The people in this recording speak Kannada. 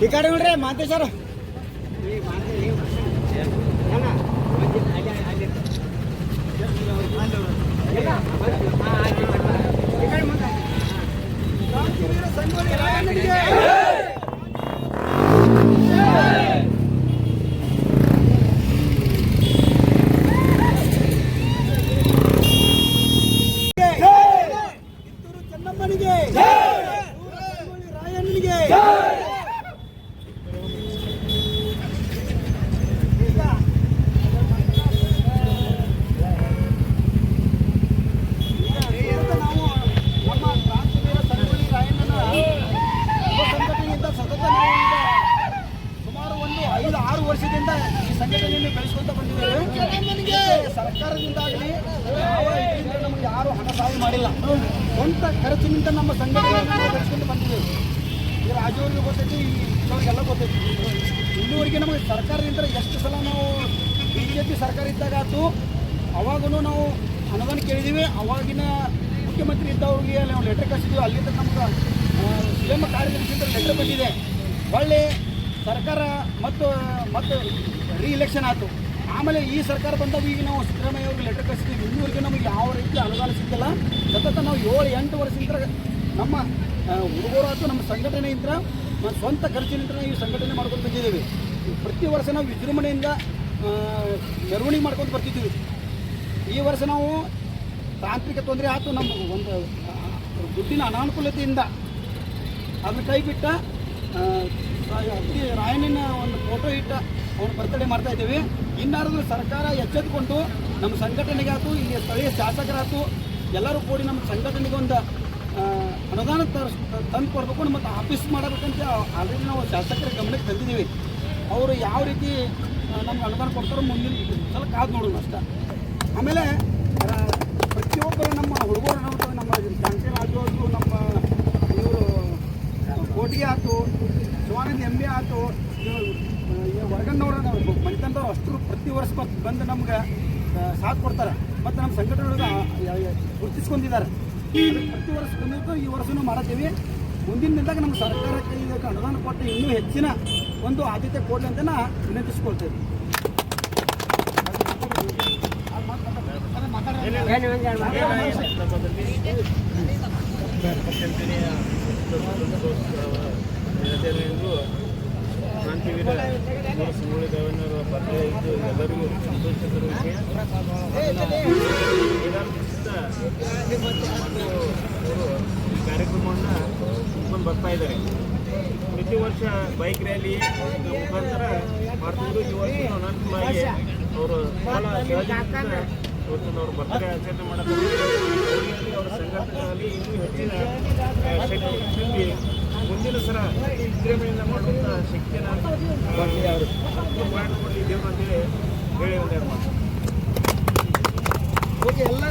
ಈ ಕಡೆ ನೋಡ್ರಿ ಮಾಂತೇಶ್ವರ ಕಿತ್ತೂರು ಚೆನ್ನಮ್ಮನಿಗೆ ಸಂಗೊಳ್ಳಿ ರಾಯಣ್ಣನಿಗೆ ಈಗ ನಾವು ನಮ್ಮ ಕ್ರಾಂತಿವೀರ ಸಂಗೊಳ್ಳಿ ರಾಯಣ್ಣನ ಯುವ ಸಂಘಟನೆಯಿಂದ ಸತತ ನಾವು ಈಗ ಸುಮಾರು ಒಂದು ಐದು ಆರು ವರ್ಷದಿಂದ ಈ ಸಂಘಟನೆಯನ್ನು ಬೆಳೆಸ್ಕೊಂತ ಬಂದಿದ್ದೇವೆ. ಇದಕ್ಕೆ ಸರ್ಕಾರದಿಂದಾಗಲಿ ನಮ್ಗೆ ಯಾರು ಹಣ ಸಹಾಯ ಮಾಡಿಲ್ಲ. ಸ್ವಂತ ಖರ್ಚಿನಿಂದ ನಮ್ಮ ಸಂಘಟನೆ ಬೆಳೆಸ್ಕೊಂಡು ಬಂದಿದ್ದೇವೆ. ಈ ರಾಜು ಅವ್ರಿಗೆ ಗೊತ್ತೈತಿ ಇವ್ರಿಗೆಲ್ಲ ಗೊತ್ತೈತಿ. ಇನ್ನೂವರೆಗೆ ನಮಗೆ ಸರ್ಕಾರದಿಂದ ಎಷ್ಟು ಸಲ ನಾವು ಬಿ ಜೆ ಪಿ ಸರ್ಕಾರ ಇದ್ದಾಗ ಆಯ್ತು ಅವಾಗೂ ನಾವು ಅನುದಾನ ಕೇಳಿದ್ದೀವಿ ಅವಾಗಿನ ಮುಖ್ಯಮಂತ್ರಿ ಇದ್ದವ್ರಿಗೆ ನಾವು ಲೆಟರ್ ಕಳಿಸಿದ್ವಿ. ಅಲ್ಲಿಂದ ನಮ್ಗೆ ಸಿ ಎಂ ಕಾರ್ಯದರ್ಶಿಯಿಂದ ಲೆಟರ್ ಬಂದಿದೆ. ಒಳ್ಳೆ ಸರ್ಕಾರ ಮತ್ತು ಮತ್ತು ರೀ ಇಲೆಕ್ಷನ್ ಆಯಿತು. ಆಮೇಲೆ ಈ ಸರ್ಕಾರ ಬಂದಾಗ ಈಗ ನಾವು ಸಿದ್ದರಾಮಯ್ಯ ಅವ್ರಿಗೆ ಲೆಟರ್ ಕಳಿಸಿದ್ವಿ. ಇನ್ನೂವರೆಗೆ ನಮಗೆ ಯಾವ ರೀತಿ ಅನುದಾನ ಸಿಕ್ಕಿಲ್ಲ ಸತತ ನಾವು ಏಳು, ಎಂಟು ವರ್ಷದಿಂದ ನಮ್ಮ ಹುಡುಗರು ಆಯ್ತು ನಮ್ಮ ಸಂಘಟನೆಯಿಂದ ನಮ್ಮ ಸ್ವಂತ ಖರ್ಚಿನಿಂದ ಈ ಸಂಘಟನೆ ಮಾಡ್ಕೊಂಡು ಬಂದಿದ್ದೀವಿ. ಪ್ರತಿ ವರ್ಷ ನಾವು ವಿಜೃಂಭಣೆಯಿಂದ ಮೆರವಣಿಗೆ ಮಾಡ್ಕೊಂಡು ಬರ್ತಿದ್ದೀವಿ. ಈ ವರ್ಷ ನಾವು ತಾಂತ್ರಿಕ ತೊಂದರೆ ಆಯಿತು ನಮ್ಮ ಒಂದು ದುಡ್ಡಿನ ಅನಾನುಕೂಲತೆಯಿಂದ ಅದನ್ನ ಕೈ ಬಿಟ್ಟ ರಾಯಣ್ಣನ ಒಂದು ಫೋಟೋ ಇಟ್ಟ ಅವನು ಬರ್ತಡೇ ಮಾಡ್ತಾ ಇದ್ದೀವಿ. ಇನ್ನಾದ್ರೂ ಸರ್ಕಾರ ಎಚ್ಚೆತ್ಕೊಂಡು ನಮ್ಮ ಸಂಘಟನೆಗಾಯ್ತು ಇಲ್ಲಿ ಸ್ಥಳೀಯ ಶಾಸಕರಾಯ್ತು ಎಲ್ಲರೂ ಕೂಡಿ ನಮ್ಮ ಸಂಘಟನೆಗೆ ಒಂದು ಆ, ಅನುದಾನ ತರ್ಸ್, ತಂದು ಕೊಡಬೇಕು ಮತ್ತು ಆಫೀಸ್ ಮಾಡಬೇಕಂತ ಆಲ್ರೆಡಿ ನಾವು ಶಾಸಕರ ಗಮನಕ್ಕೆ ತಂದಿದ್ದೀವಿ. ಅವರು ಯಾವ ರೀತಿ ನಮ್ಗೆ ಅನುದಾನ ಕೊಡ್ತಾರೋ ಮುಂದಿನ ಸಲ ಕಾದು ನೋಡೋಣ ಅಷ್ಟ. ಆಮೇಲೆ ಪ್ರತಿಯೊಬ್ಬರು ನಮ್ಮ ಹುಡುಗರು ನಮ್ಮ ನಮ್ಮ ಶಾಂತಿ ಆಗೋದು ನಮ್ಮ ಇವರು ಕೋಟಿ ಆಯ್ತು, ಶಿವಾನಂದ ಎಂ ಬಿ ಆಯ್ತು ನಾವು ಮನಿತನದವ್ರು ಅಷ್ಟು ಪ್ರತಿ ವರ್ಷ ಬಂದ್- ನಮ್ಗೆ ಸಾಥ್ ಕೊಡ್ತಾರೆ. ಮತ್ತು ನಮ್ಮ ಸಂಘಟನೆಯೊಳಗೆ ಗುರುತಿಸ್ಕೊಂಡಿದ್ದಾರೆ. ಪ್ರತಿ ವರ್ಷ ಬಂದಿದ್ದು ಈ ವರ್ಷನೂ ಮಾಡತ್ತೀವಿ. ಮುಂದಿನ ದಿನದಾಗ ನಮ್ಮ ಸರ್ಕಾರಕ್ಕೆ ಇದಕ್ಕೆ ಅನುದಾನ ಕೊಟ್ಟು ಇನ್ನೂ ಹೆಚ್ಚಿನ ಒಂದು ಆದ್ಯತೆ ಕೊಡಲಿ ಅಂತ ವಿನಂತಿಸ್ಕೊಳ್ತೇವೆ. ಎಲ್ಲರಿಗೂ ಸಂತೋಷ ಈ ಕಾರ್ಯಕ್ರಮವನ್ನು ಬರ್ತಾ ಇದ್ದಾರೆ ಪ್ರತಿ ವರ್ಷ ಬೈಕ್ ರ್ಯಾಲಿ ಮುಖಾಂತರ ಮಾಡ್ತಿದ್ರು ಈ ವರ್ಷ ಅನಂತವಾಗಿ ಅವರು ಇವತ್ತು ಅವ್ರ ಬರ್ತಾರೆ ಆಚರಣೆ ಮಾಡೋದು ಸಂಘಟನೆಗಳಲ್ಲಿ ಇನ್ನೂ ಹೆಚ್ಚಿನ ಶಕ್ತಿ ತುಂಬಿ ಮುಂದಿನ ಸರ ವಿಜೃಂಭಣೆಯಿಂದ ಮಾಡುವಂಥ ಶಕ್ತಿಯನ್ನು ಮಾಡಿಕೊಂಡಿದ್ದೇವೆ ಅಂತೇಳಿ ಹೇಳಿ ಮಾತು ಓಕೆ ಎಲ್ಲ